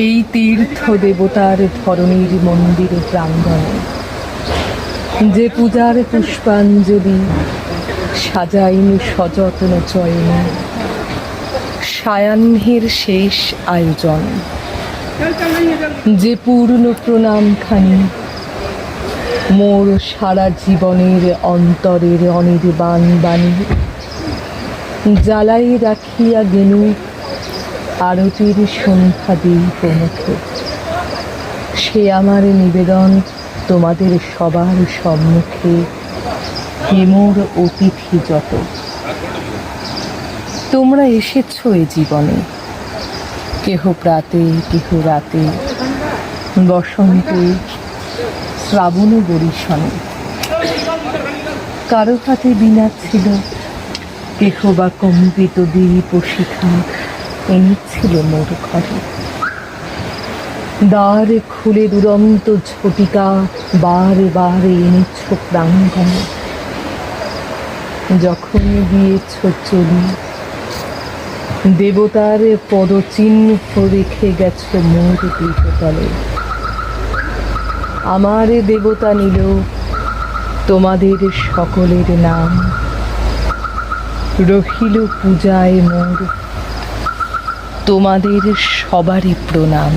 এই তীর্থ দেবতার ধরণীর মন্দির প্রাঙ্গণে, যে পূজার পুষ্পাঞ্জলি সাজাইনি সযত্ন চয়নে, সায়াহ্নের শেষ আয়োজন, যে পূর্ণ প্রণামখানি, মোর সারা জীবনের অন্তরের অনির্বাণ বাণী জ্বালাই রাখিয়া গেনু আরতির সন্ধ্যা দিই প্রমুখে সে আমার নিবেদন তোমাদের সবার সম্মুখে হেমোর অতিথি যত। তোমরা এসেছ এ জীবনে। কেহ প্রাতে, কেহ রাতে। বসন্তে, শ্রাবণ বরিশনে। কারও হাতে বিনা ছিল। কেহ বা কম্পিত ও শিখা এনেছিল মোর ঘরে। দ্বার খুলে দুরন্ত ঝটিকা বারে বারে এনেছ প্রাঙ্গণে। যখন গিয়েছ চলি, দেবতার পদচিহ্ন রেখে গেছ মোর দীপতলে আমার দেবতা নিল, তোমাদের সকলের নাম। রহিল পূজায় মোর তোমাদের সবারই প্রণাম।